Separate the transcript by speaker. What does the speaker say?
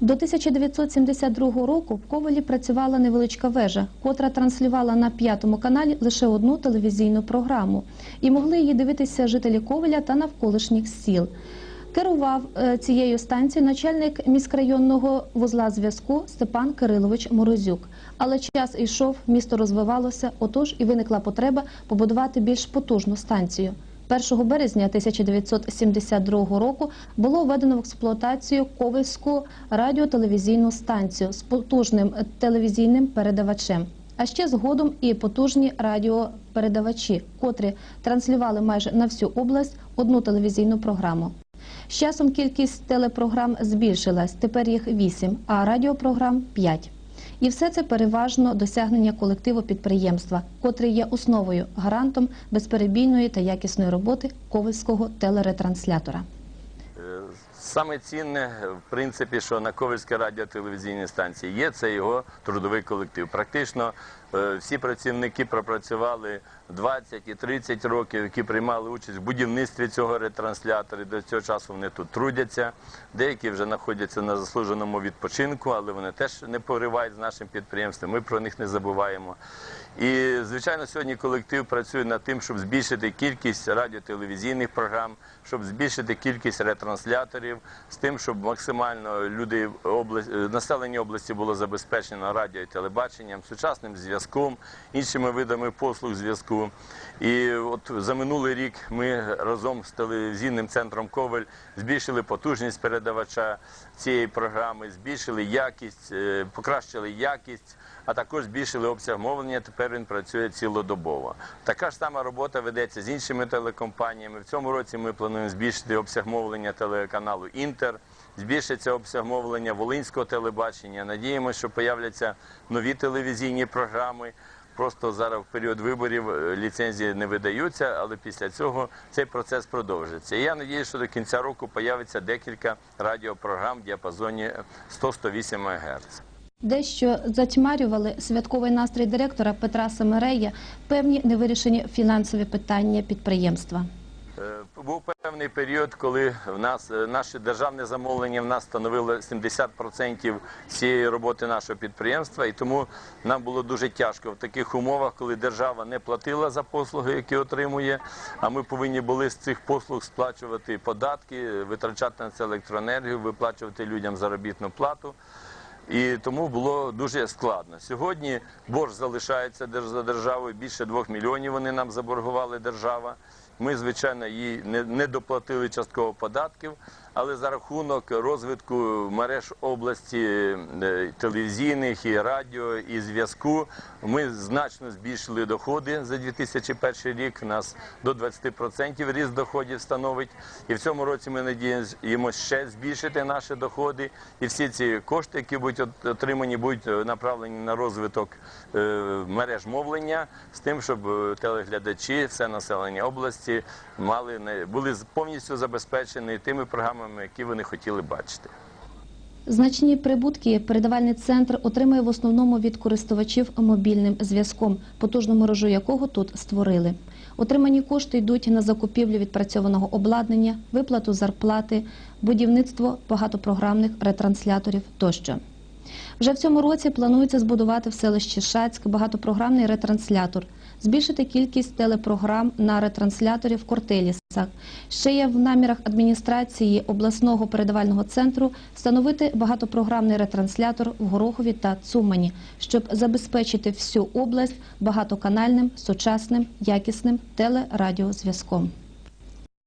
Speaker 1: До 1972 року в Ковелі працювала невеличка вежа, котра транслювала на п'ятому каналі лише одну телевізійну програму, і могли її дивитися жителі Ковеля та навколишніх сіл. Керував е, цією станцією начальник міськрайонного вузла зв'язку Степан Кирилович Морозюк. Але час йшов, місто розвивалося, отож і виникла потреба побудувати більш потужну станцію. 1 березня 1972 року було введено в експлуатацію Ковельську радіотелевізійну станцію з потужним телевізійним передавачем. А ще згодом і потужні радіопередавачі, котрі транслювали майже на всю область одну телевізійну програму. З часом кількість телепрограм збільшилась, тепер їх вісім, а радіопрограм п'ять. І все це переважно досягнення колективу підприємства, котрий є основою, гарантом безперебійної та якісної роботи ковальського телеретранслятора.
Speaker 2: Саме цінне, в принципі, що на Ковальській радіотелевізійній станції є, це його трудовий колектив. Практично е, всі працівники пропрацювали 20 і 30 років, які приймали участь в будівництві цього ретранслятора. І До цього часу вони тут трудяться. Деякі вже знаходяться на заслуженому відпочинку, але вони теж не поривають з нашим підприємством. Ми про них не забуваємо. І, звичайно, сьогодні колектив працює над тим, щоб збільшити кількість радіотелевізійних програм, щоб збільшити кількість ретрансляторів, з тим, щоб максимально люди область, е, населення області було забезпечено радіо і телебаченням, сучасним зв'язком, іншими видами послуг зв'язку. І от за минулий рік ми разом з телевізійним центром Ковель збільшили потужність передавача цієї програми, збільшили якість, е, покращили якість а також збільшили обсяг мовлення. Тепер він працює цілодобово. Така ж сама робота ведеться з іншими телекомпаніями. В цьому році ми плануємо збільшити обсяг мовлення телеканалу Інтер. Збільшиться обсяг мовлення волинського телебачення. Надіємося, що появляться нові телевізійні програми. Просто зараз в період виборів е, ліцензії не видаються, але після цього цей процес продовжиться. І я сподіваюся, що до кінця року появиться декілька радіопрограм в діапазоні 100-108 МГц.
Speaker 1: Дещо затьмарювали святковий настрій директора Петра Семерея певні невирішені фінансові питання підприємства.
Speaker 2: Був певний період, коли в нас е, наше державне замовлення в нас становило 70% цієї роботи нашого підприємства, і тому нам було дуже тяжко в таких умовах, коли держава не платила за послуги, які отримує. А ми повинні були з цих послуг сплачувати податки, витрачати на це електроенергію, виплачувати людям заробітну плату. І тому було дуже складно. Сьогодні борг залишається за державою. Більше двох мільйонів вони нам заборгували держава. Ми, звичайно, їй не доплатили частково податків, але за рахунок розвитку мереж області е, телевізійних і радіо і зв'язку ми значно збільшили доходи за 2001 рік. У нас до 20% ріст доходів становить. І в цьому році ми надіємося ще збільшити наші доходи. І всі ці кошти, які будуть отримані, будуть е, направлені на розвиток е, мереж мовлення з тим, щоб телеглядачі, все населення області були повністю забезпечені тими програмами, які вони хотіли бачити.
Speaker 1: Значні прибутки передавальний центр отримує в основному від користувачів мобільним зв'язком, потужну мережу якого тут створили. Отримані кошти йдуть на закупівлю відпрацьованого обладнання, виплату зарплати, будівництво багатопрограмних ретрансляторів тощо. Вже в цьому році планується збудувати в селищі Шацьк багатопрограмний ретранслятор, збільшити кількість телепрограм на ретрансляторі в Кортелісах. Ще є в намірах адміністрації обласного передавального центру встановити багатопрограмний ретранслятор в Горохові та Цумані, щоб забезпечити всю область багатоканальним, сучасним, якісним телерадіозв'язком.